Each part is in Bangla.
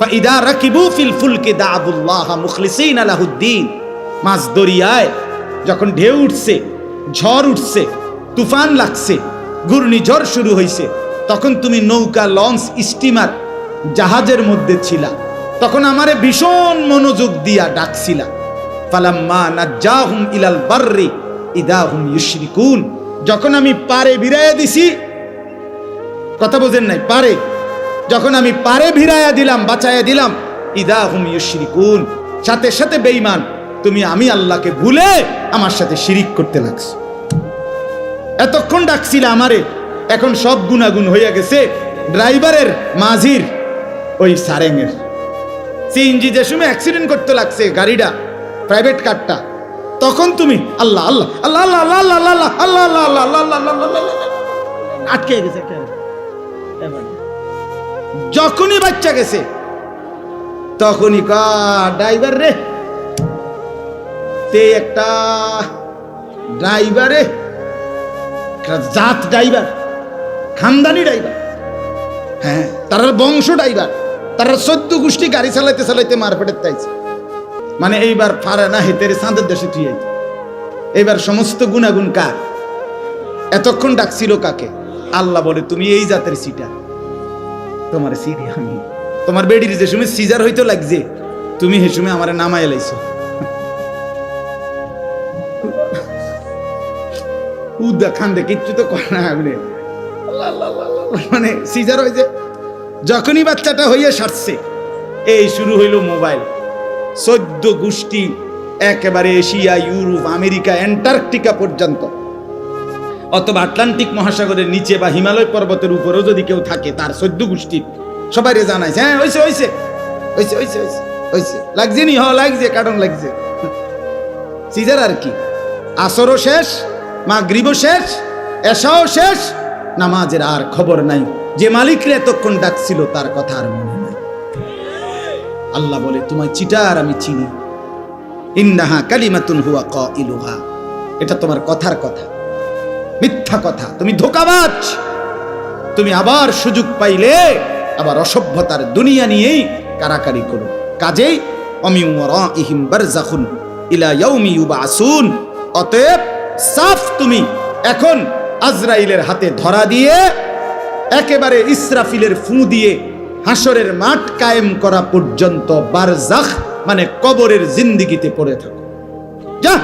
ফাইদা রাকিবু ফিল ফুলকে দাবুল্লাহ মুখলিসিন আলাহুদ্দিন। মাছ দরিয়ায় যখন ঢেউ উঠছে, ঝড় উঠছে, তুফান লাগছে, ঘূর্ণিঝড় শুরু হয়েছে তখন তুমি নৌকা, লঞ্চ, স্টিমার, জাহাজের মধ্যে ছিলা। তখন আমারে ভীষণ মনোযোগ দিয়া ডাকছিলা। ফালাম্মা নাজ্জাহুম ইলাল বাররি ইদাহুম ইউশরিকুন। যখন আমি পারে বিরাইয়া দিছি, কথা বোঝেন নাই, পারে। যখন আমি পারে ভিড়াইয়া দিলাম বাঁচাইয়া দিলাম ইদা হুম ইউশরিকুন সাথে সাথে বেঈমান তুমি আমি আল্লাহকে ভুলে আমার সাথে শিরিক করতে লাগছো এতক্ষণ ডাকছিল আমারে এখন সব গুণাগুণ হইয়া গেছে ড্রাইভারের মাঝির ওই সারেঙের সিএনজি যে সময় অ্যাক্সিডেন্ট করতে লাগছে গাড়িটা প্রাইভেট কারটা তখন তুমি আল্লাহ আল্লাহ আল্লাহ আল্লাহ আল্লাহ আল্লাহ আল্লাহ আল্লাহ আল্লাহ আল্লাহ আল্লাহ আল্লাহ আল্লাহ আল্লাহ এবার যখনই বাচ্চা গেছে, তখনই ড্রাইভার রে, তে একটা ড্রাইভারে জাত ড্রাইভার, খানদানি ড্রাইভার হ্যাঁ তার বংশ ড্রাইভার, তারা সদ্য গোষ্ঠী গাড়ি চালাইতে চালাইতে মারপেটের তাইছে। মানে এইবার ফারে না হেতের চাঁদের দেশে তুই এইবার সমস্ত গুণাগুণ কার? এতক্ষণ ডাকছিল কাকে? আল্লাহ বলে, তুমি এই জাতের সিটা তোমার সিরি আমি। তোমার বেডির যে সময় সিজার হইতো লাগছে, তুমি হে সময় আমার নামাই এলাইছো উদা খান্দে কিচ্ছু তো করে না আপনি। মানে সিজার হয়েছে যখনই বাচ্চাটা হইয়া সারছে, এই শুরু হইল মোবাইল। চোদ্দ গোষ্ঠী, একেবারে এশিয়া, ইউরোপ, আমেরিকা, অ্যান্টার্কটিকা পর্যন্ত। অথবা আটলান্টিক মহাসাগরের নিচে বা হিমালয় পর্বতের উপরেও যদি কেউ থাকে, তার সদ্য গোষ্ঠী। সবাই জানাইছে হ্যাঁ হয়েছে হয়েছে হয়েছে হয়েছে হয়েছে হয়েছে লাগছে নি? হ, লাগছে, কারণ লাগছে। সিজার আর কি? আসরও শেষ মা গ্রীব শেষ এসাও শেষ, নামাজের আর খবর নাই। যে মালিকরে এতক্ষণ ডাকছিল, তার কথা আর মনে নাই। আল্লাহ বলে, তোমায় চিটার আমি চিনি। ইন্নাহা কালিমাতুন হুয়া ক ইলুহা এটা তোমার কথার কথা। মিথ্যা কথা। তুমি ধোকাবাজ। তুমি আবার সুযোগ পাইলে আবার অসভ্যতার দুনিয়া নিয়েই কারাকারি করো। কাজেই অমিউ ইহিম বারজাখুন ইলা ইয়াউমি ইউবাসুন। অতএব সাফ তুমি এখন আজরাইলের হাতে ধরা দিয়ে একেবারে ইসরাফিলের ফু দিয়ে হাসরের মাঠ কায়েম করা পর্যন্ত বারজাখ মানে কবরের জিন্দিগিতে পড়ে থাকো। যা।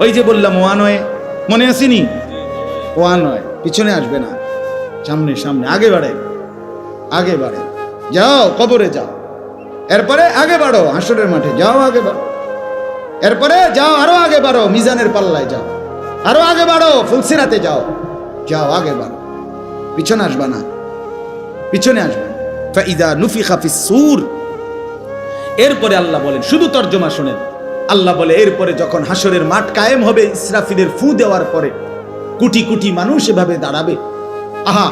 ওই যে বললাম ওয়ানয়ে মনে আসেনি ওয়ানয় পিছনে আসবে না। সামনে সামনে, আগে বাড়ে। আগে বাড়ে। যাও, কবরে যাও। এরপরে আগে বাড়ো, হাসরের মাঠে। যাও, আগে বাড়ো। এরপরে যাও, আরও আগে বাড়ো, মিজানের পাল্লায় যাও। আরও আগে বাড়ো, ফুলসিরাতে যাও। যাও, আগে বাড়ো। পিছনে আসবা না। পিছনে আসবে ফাইদা নুফিখা ফিস সুর। এরপরে আল্লাহ বলেন, শুধু তর্জমা শোনেন। আল্লাহ বলে, এরপরে যখন হাসরের মাঠ কায়েম হবে, ইসরাফিলের ফু দেওয়ার পরে কোটি কোটি মানুষ এভাবে দাঁড়াবে। আহা,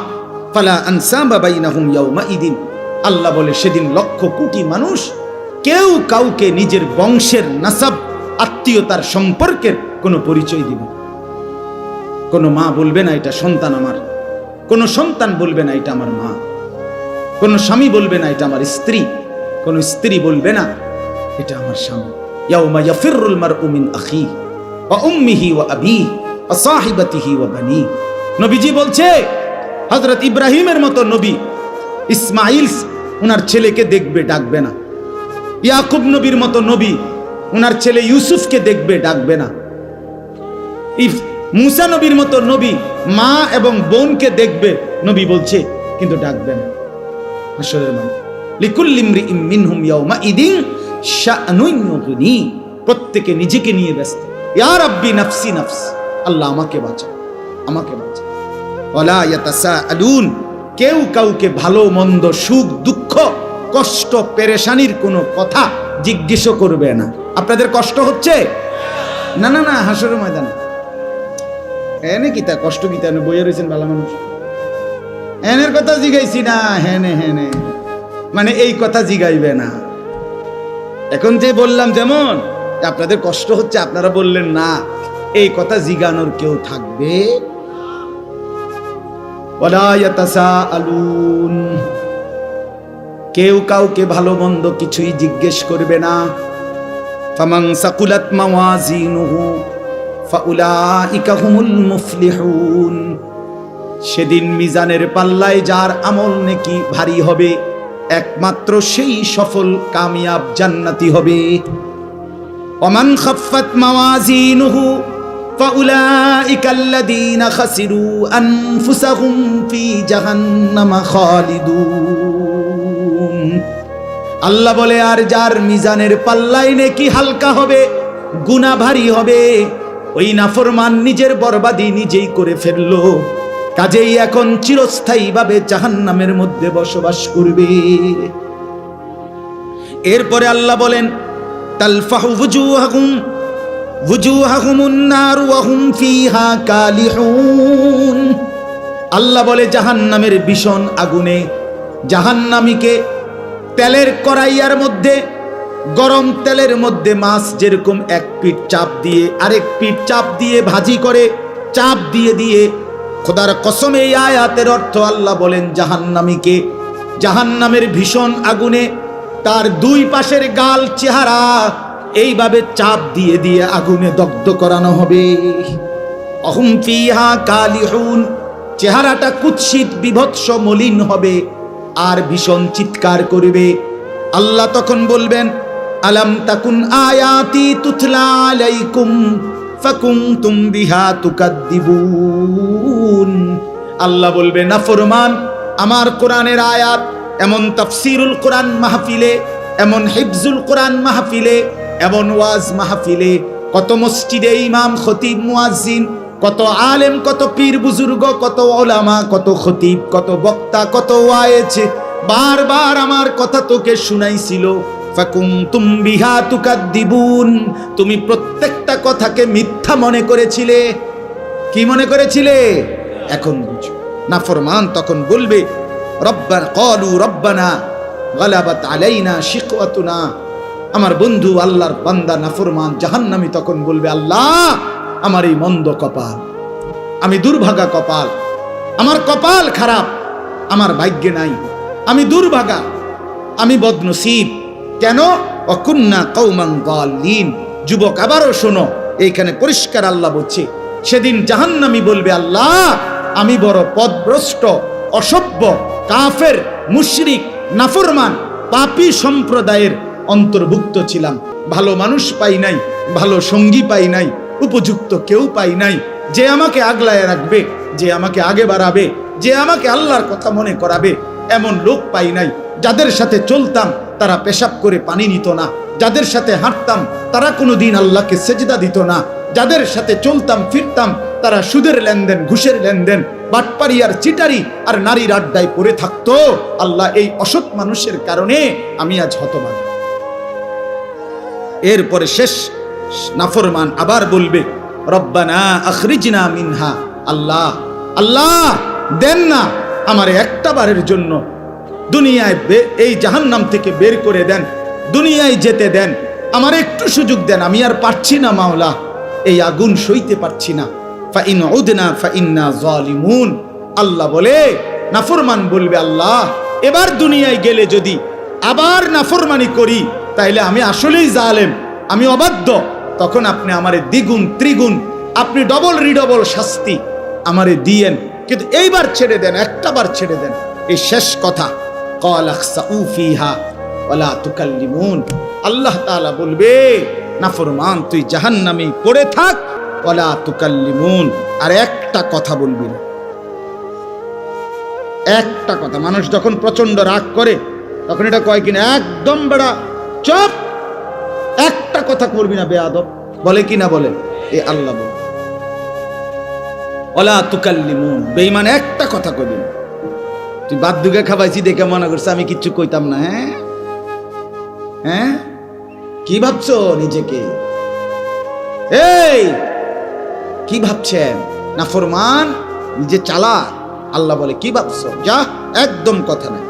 ফালা আনসামা বাইনাহুম ইয়াউমা ইদিন। আল্লাহ বলে, সেদিন লক্ষ কোটি মানুষ, কেউ কাউকে নিজের বংশের নাসাব, আত্মীয়তার সম্পর্কের কোনো পরিচয় দিবে। কোনো মা বলবে না, এটা সন্তান আমার। কোনো সন্তান বলবে না, এটা আমার মা। কোনো স্বামী বলবে না, এটা আমার স্ত্রী। কোনো স্ত্রী বলবে না, এটা আমার স্বামী। ইয়াউমা ইয়াফিরুল মারউ মিন আখি ওয়া নবীজি বলছে, হযরত ইব্রাহিমের মতো নবী ইসমাইল উনার ছেলেকে দেখবে, ডাকবে না। ইয়াকুব নবীর মতো নবী উনার ছেলে ইউসুফকে দেখবে, ডাকবে না। ইফ মুসা নবীর মতো নবী মা এবং বোনকে দেখবে, নবী বলছে, কিন্তু ডাকবে না। হাসরের মাঠ লিকুল্লি ইমরিইম মিনহুম ইয়াউমা ইদিন প্রত্যেকে নিজেকে নিয়ে ব্যস্ত। ইয়া রাব্বি নাফসি নাফস, আল্লাহ আমাকে বাঁচাও, আমাকে ইয়াতাসাআলুন, কেউ কাউকে ভালো, মন্দ, সুখ, দুঃখ, কষ্ট, পেরেশানির কোনো কথা জিজ্ঞেসও করবে না। আপনাদের কষ্ট হচ্ছে? না না না, হাসরের ময়দানে। এনে কিতা কষ্ট কি কিতা বইয়ে রয়েছেন ভালো মানুষ। এনের কথা জিগাইছি না, হেনে হেনে। মানে এই কথা জিগাইবে না। এখন যে বললাম যেমন, আপনাদের কষ্ট হচ্ছে, আপনারা বললেন না। এই কথা জিগানোর কেউ থাকবে? কেউ কাউকে ভালো মন্দ কিছুই জিজ্ঞেস করবে না। ফামাং সাকুলাত মাওয়াজিনুহু, ফাউলাইকা মুফলিহুন। সেদিন মিজানের পাল্লায় যার আমল নেকি ভারী হবে একমাত্র সেই সফল কামিয়াব জান্নাতি হবে ওমান খাফাত মাওয়াজিনুহু فأولئك الذين خسروا أنفسهم في جهنم خالدون আল্লাহ বলে আর যার মিজানের পাল্লাই নেকি হালকা হবে গুণা ভারী হবে ওই নাফরমান নিজের বরবাদি নিজেই করে ফেললো কাজেই এখন চিরস্থায়ীভাবে জাহান্নামের মধ্যে বসবাস করবে। এরপরে আল্লাহ বলেন আল্লাহ বলে, জাহান্নামের ভীষণ আগুনে জাহান্নামীকে তেলের কড়াইয়ার মধ্যে, গরম তেলের মধ্যে মাছ যেরকম এক পিঠ চাপ দিয়ে, আরেক পিঠ চাপ দিয়ে ভাজি করে, চাপ দিয়ে দিয়ে খোদার কসমে এই আয়াতের অর্থ আল্লাহ বলেন, জাহান্নামীকে, জাহান্নামের ভীষণ আগুনে তার দুই পাশের গাল চেহারা এইভাবে চাপ দিয়ে দিয়ে আগুনে দগ্ধ করানো হবে। ফিহা চেহারাটা কুৎসিত, বিভৎস, মলিন হবে আর ভীষণ চিৎকার করবে। আল্লাহ তখন বলবেন, আলাম তাকুন আয়াতি তুতলা আলাইকুম ফাকুনতুম বিহা তুকাদ্দিবুন। আল্লাহ বলবে নাফরমান আমার কোরআনের আয়াত, এমন তাফসিরুল কোরআন মাহফিলে, এমন হিফজুল কোরআন মাহফিলে, এমন ওয়াজ মাহফিলে, কত মসজিদে ইমাম, খতিব, মুয়াজ্জিন, কত আলেম, কত পীর বুজুর্গ, কত ওলামা, কত খতিব, কত বক্তা, কত ওয়ায়েজ, বারবার আমার কথা তোকে শুনাইছিল। তুমি প্রত্যেকটা কথাকে মিথ্যা মনে করেছিলে। কি মনে করেছিলে? এখন বুঝো। নাফরমান তখন বলবে, রব্বানা কলু রব্বানা গালাবাত আলাইনা শিকওয়াতুনা। আমার বন্ধু আল্লাহর বান্দা নাফরমান জাহান্নামী তখন বলবে, আল্লাহ, আমার এই মন্দ কপাল, আমি দুর্ভাগা কপাল, আমার কপাল খারাপ, আমার ভাগ্যে নাই, আমি দুর্ভাগা, আমি বদনসিব। কেন? অকুন্না কৌমাং গালিন যুবক, আবারও শোনো, এইখানে পরিষ্কার আল্লাহ বলছে, সেদিন জাহান্নামী বলবে, আল্লাহ, আমি বড় পদভ্রষ্ট, অসভ্য, কাফের, মুশরিক, নাফরমান, পাপী সম্প্রদায়ের অন্তর্ভুক্ত ছিলাম। ভালো মানুষ পাই নাই, ভালো সঙ্গী পাই নাই, উপযুক্ত কেউ পাই নাই। যে আমাকে আগলায় রাখবে, যে আমাকে আগে বাড়াবে, যে আমাকে আল্লাহর কথা মনে করাবে, এমন লোক পাই নাই। যাদের সাথে চলতাম তারা পেশাব করে পানি নিত না। যাদের সাথে হাঁটতাম, তারা কোনো দিন আল্লাহকে সেজদা দিত না। যাদের সাথে চলতাম, ফিরতাম, তারা সুদের লেনদেন, ঘুষের লেনদেন বাটপারি আর চিটারি আর নারীর আড্ডায় পড়ে থাকতো। আল্লাহ এই অসৎ মানুষের কারণে আমি আজ হতবাক। এরপরে শেষ নাফরমান আবার বলবে, রব্বানা আখরিজনা মিনহা। আল্লাহ আল্লাহ, দেন না আমার একটা বারের জন্য। দুনিয়ায় এই জাহান্নাম থেকে বের করে দেন। দুনিয়ায় যেতে দেন। আমার একটু সুযোগ দেন, আমি আর পারছি না মাওলা। এই আগুন সইতে পারছি না। ফাইন উদনা ফাইন্না জালিমুন। আল্লাহ বলে, নাফরমান বলবে আল্লাহ, এবার দুনিয়ায় গেলে যদি আবার নাফরমানি করি, তাইলে আমি আসলেই জালেম, আমি অবাধ্য। তখন আপনি আমারে দ্বিগুণ ত্রিগুণ, আপনি ডবল রিডবল শাস্তি আমারে দিয়েন। কিন্তু এইবার ছেড়ে দেন একটা বার ছেড়ে দেন। এই শেষ কথা। আল্লাহ বলবে, নাফরমান, তুই পড়ে থাক ওলা তুকাল্লিমুন। আর একটা কথা বলবি না। একটা কথা, মানুষ যখন প্রচণ্ড রাগ করে, তখন এটা কয় কিনা, একদম বেড়া, চপ। একটা কথা করবি না, বেয়াদব। বলে কি না বলে? এ আল্লাহ বলে ওলা তুকাল্লিমুন বেইমান একটা কথা কবি না। তুই বাদ দুগে খাবাইছি দেখে মনে করছে আমি কিচ্ছু কইতাম না হ্যাঁ? হ্যাঁ? কি ভাবছ নিজেকে? এই, কি ভাবছেন? না ফরমান? নিজে চালা? আল্লাহ বলে, কি ভাবছ? যা, একদম কথা নাই।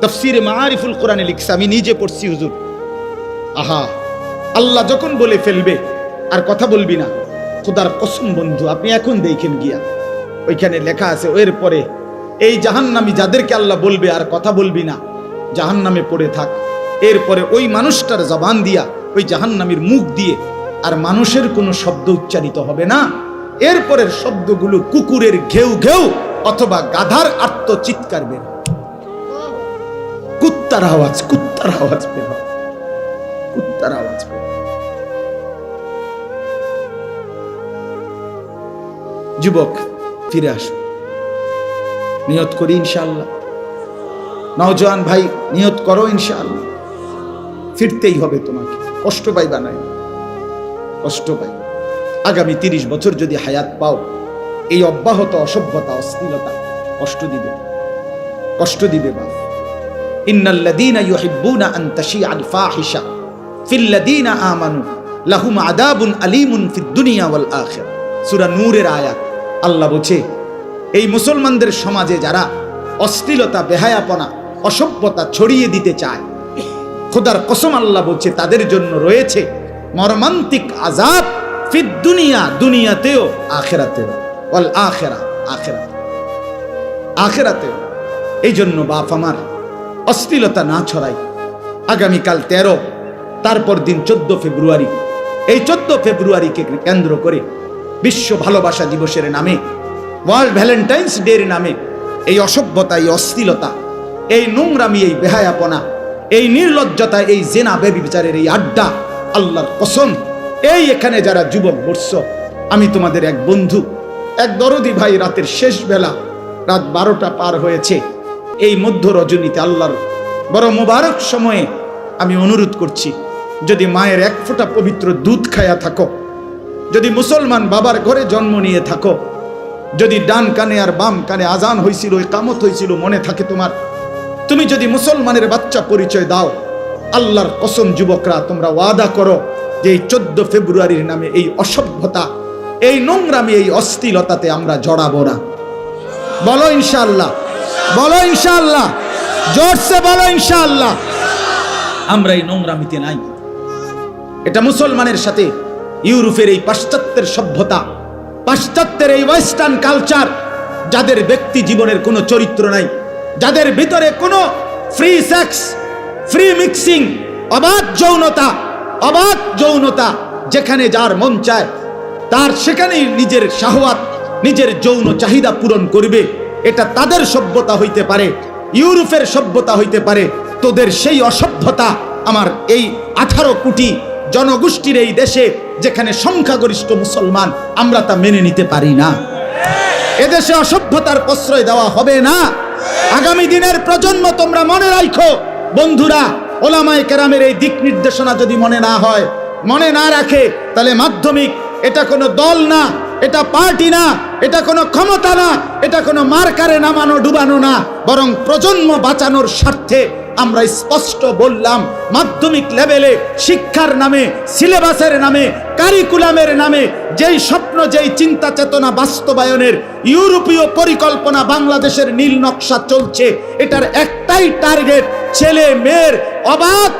তফসিরে মারিফুল কোরআনে লিখছে, আমি নিজে পড়ছি, হুজুর। আহা, আল্লাহ যখন বলে ফেলবে, আর কথা বলবি না। খোদার কসম বন্ধু, আপনি এখন দেখেন গিয়া। ওইখানে লেখা আছে এর পরে এই জাহান্নামি যাদেরকে আল্লাহ বলবে আর কথা বলবি না জাহান নামে পড়ে থাক। এরপরে ওই মানুষটার জবান দিয়া ওই জাহান্নামীর মুখ দিয়ে আর মানুষের কোনো শব্দ উচ্চারিত হবে না। এরপরের শব্দগুলো কুকুরের ঘেউ ঘেউ অথবা গাধার আত্মচিৎকার বের কুত্তার আওয়াজ কুত্তার আওয়াজ বের কুত্তার আওয়াজ যুবক, ফিরে আসো। নিয়ত করি ইনশাআল্লাহ। নওজোয়ান ভাই, নিয়ত করো ইনশাআল্লাহ। ফিরতেই হবে তোমাকে। কষ্ট পাইবা নাই। কষ্ট পাই। আগামী তিরিশ বছর যদি হায়াত পাও, এই অব্যাহত, অসভ্যতা, অস্থিরতা কষ্ট দিবে। কষ্ট দিবে বা ইন্নাল্লাযীনা ইউহিব্বুনা আন তাশিআল ফাহিশা। ফিল্লাযীনা আমানু, লাহুম আযাবুন আলীমুন ফিদ ওয়াল আখিরা সূরা নূরের আয়াত। আল্লাহ বলছে এই মুসলমানদের সমাজে যারা অশ্লীলতা, বেহায়াপনা, অসভ্যতা ছড়িয়ে দিতে চায়, খোদার কসম আল্লাহ বলছে, তাদের জন্য রয়েছে মর্মান্তিক আজাব ফিদ দুনিয়া, দুনিয়াতেও আখেরাতেও। ওয়াল আখেরা আখেরাতে আখেরাতেও। এই জন্য বাপ আমার, অশ্লীলতা না ছড়াই। আগামীকাল তেরো, তারপর দিন চোদ্দ ফেব্রুয়ারি। এই চোদ্দ ফেব্রুয়ারিকে কেন্দ্র করে বিশ্ব ভালোবাসা দিবসের নামে ওয়ার্ল্ড ভ্যালেন্টাইন্স ডের নামে। এই অসভ্যতা, এই অশ্লীলতা, এই নোংরামি, এই বেহায়াপনা, এই নির্লজ্জতা, এই জেনা বেবি বিচারের এই আড্ডা, আল্লাহর কসম, এই এখানে যারা যুবক বর্ষ আমি তোমাদের এক বন্ধু, এক দরদি ভাই রাতের শেষ বেলা, রাত বারোটা পার হয়েছে। এই মধ্য রজনীতে আল্লাহর বড় মোবারক সময়ে আমি অনুরোধ করছি, যদি মায়ের এক ফোঁটা পবিত্র দুধ খায়া থাকো, যদি মুসলমান বাবার ঘরে জন্ম নিয়ে থাকো যদি ডান কানে আর বাম কানে আজান হয়েছিল কামত হয়েছিল মনে থাকে তোমার। তুমি যদি মুসলমানের বাচ্চা পরিচয় দাও, আল্লাহর কসম যুবকরা, তোমরা ওয়াদা করো যে এই চোদ্দ ফেব্রুয়ারির নামে এই অসভ্যতা, এই নোংরামি, এই অস্থিলতাতে আমরা জড়াবো না। বলো ইনশাল্লাহ বলো ইনশাল্লাহ জোরসে বলো ইনশাল্লাহ আমরা এই নোংরামিতে নাই। এটা মুসলমানের সাথে ইউরোপের এই পাশ্চাত্যের সভ্যতা। পাশ্চাত্যের এই ওয়েস্টার্ন কালচার, যাদের ব্যক্তি জীবনের কোনো চরিত্র নাই, যাদের ভিতরে কোনো ফ্রি সেক্স ফ্রি মিক্সিং অবাধ যৌনতা অবাধ যৌনতা যেখানে যার মন চায়, তার সেখানেই নিজের শাহওয়াত, নিজের যৌন চাহিদা পূরণ করবে। এটা তাদের সভ্যতা হইতে পারে, ইউরোপের সভ্যতা হইতে পারে। তোদের সেই অসভ্যতা আমার এই আঠারো কোটি জনগোষ্ঠীর এই দেশে যেখানে সংখ্যাগরিষ্ঠ মুসলমান, আমরা তা মেনে নিতে পারি না। এদেশে অসভ্যতার প্রশ্রয় দেওয়া হবে না। আগামী দিনের প্রজন্ম তোমরা মনে রাখো বন্ধুরা, ওলামায় কেরামের এই দিক নির্দেশনা যদি মনে না হয়, মনে না রাখে, তাহলে মাধ্যমিক, এটা কোনো দল না, এটা পার্টি না, এটা কোনো ক্ষমতা না, এটা কোনো মার্কারে নামানো ডুবানো না, বরং প্রজন্ম বাঁচানোর স্বার্থে আমরা স্পষ্ট বললাম, মাধ্যমিক লেভেলে শিক্ষার নামে, সিলেবাসের নামে, কারিকুলামের নামে, যেই স্বপ্ন, যেই চিন্তা চেতনা বাস্তবায়নের ইউরোপীয় পরিকল্পনা বাংলাদেশের নীল নকশা চলছে, এটার একটাই টার্গেট, ছেলে মেয়ের অবাধ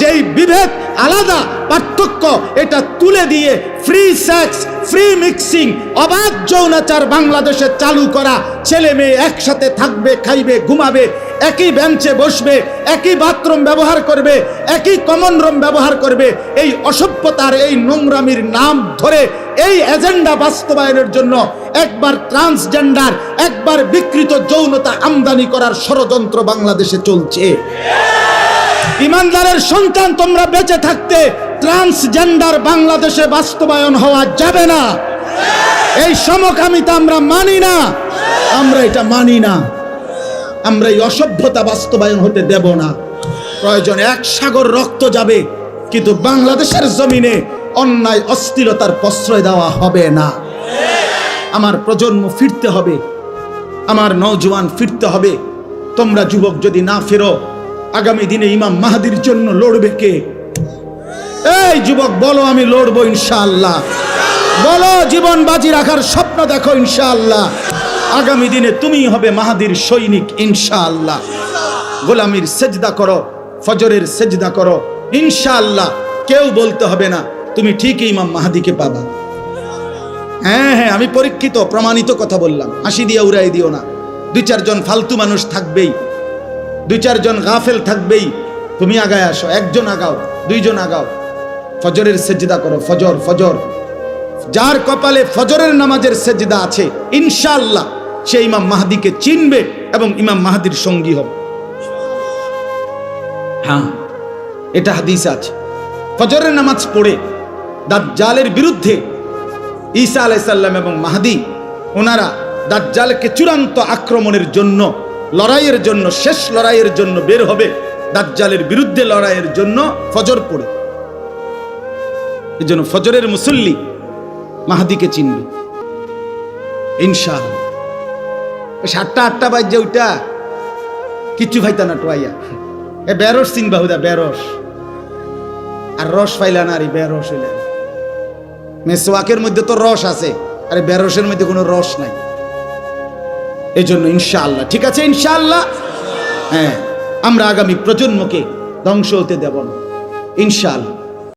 যেই বিভেদ, আলাদা পার্থক্য, এটা তুলে দিয়ে ফ্রি সেক্স ফ্রি মিক্সিং অবাধ যৌনাচার বাংলাদেশে চালু করা, ছেলে মেয়ে একসাথে থাকবে, খাইবে, ঘুমাবে একই বেঞ্চে বসবে, একই বাথরুম ব্যবহার করবে, একই কমন রুম ব্যবহার করবে, এই অসভ্যতার এই নোংরামির নাম ধরে এই এজেন্ডা বাস্তবায়নের জন্য একবার ট্রান্সজেন্ডার একবার বিকৃত যৌনতা আমদানি করার ষড়যন্ত্র বাংলাদেশে চলছে। ইমানদারের সন্তান, তোমরা বেঁচে থাকতে ট্রান্সজেন্ডার বাংলাদেশে বাস্তবায়ন হওয়া যাবে না। এই সমকামিতা আমরা মানি না। আমরা এটা মানি না। আমরা এই অসভ্যতা বাস্তবায়ন হতে দেব না। প্রয়োজনে এক সাগর রক্ত যাবে, কিন্তু বাংলাদেশের জমিনে অন্যায়, অস্থিরতার প্রশ্রয় দেওয়া হবে না। আমার প্রজন্ম ফিরতে হবে, আমার নওজোয়ান ফিরতে হবে। তোমরা যুবক যদি না ফেরো, আগামী দিনে ইমাম মাহাদির জন্য লড়বে কে? এই যুবক, বলো আমি লড়বো ইনশাআল্লাহ। বলো জীবন বাজি রাখার স্বপ্ন দেখো ইনশাআল্লাহ। আগামী দিনে তুমি হবে মাহাদির সৈনিক, ইনশাআল্লাহ। গোলামির সেজদা করো, ফজরের সেজদা করো, ইনশাআল্লাহ। কেউ বলতে হবে না, তুমি ঠিকই ইমাম মাহাদিকে পাবা। হ্যাঁ হ্যাঁ আমি পরীক্ষিত, প্রমাণিত কথা বললাম। হাসি দিয়ে উড়াই দিও না। দুই চারজন ফালতু মানুষ থাকবেই। দুই চারজন গাফেল থাকবেই। তুমি আগায় আসো, একজন আগাও, দুইজন আগাও। ফজরের সেজদা করো, ফজর ফজর। যার কপালে ফজরের নামাজের সেজদা আছে, ইনশাআল্লাহ। সে ইমাম মাহাদিকে চিনবে এবং ইমাম মাহাদির সঙ্গী হবে। হ্যাঁ এটা হাদিস আছে। ফজরের নামাজ পড়ে দাজ্জালের বিরুদ্ধে ঈসা আলাইসাল্লাম এবং মাহাদি, ওনারা দাজ্জালকে চূড়ান্ত আক্রমণের জন্য, লড়াইয়ের জন্য, শেষ লড়াইয়ের জন্য বের হবে। দাজ্জালের বিরুদ্ধে লড়াইয়ের জন্য ফজর পড়ে। এই জন্য ফজরের মুসল্লি মাহাদিকে চিনবে। ইনশাআল্লাহ। সাতটা, আটটা বাজছে ওইটা কিচ্ছু খাইতা না টোয়াইয়া এ বেরস চিন বাহুদা বেরস। আর রস পাইলা না, আরে বেরস হইলেন মেসোয়াকের মধ্যে তো রস আছে, আরে বেরসের মধ্যে কোনো রস নাই। এই জন্য ইনশাআল্লাহ, ঠিক আছে ইনশাআল্লাহ? হ্যাঁ আমরা আগামী প্রজন্মকে ধ্বংস হতে দেব না। ইনশাআল্লাহ।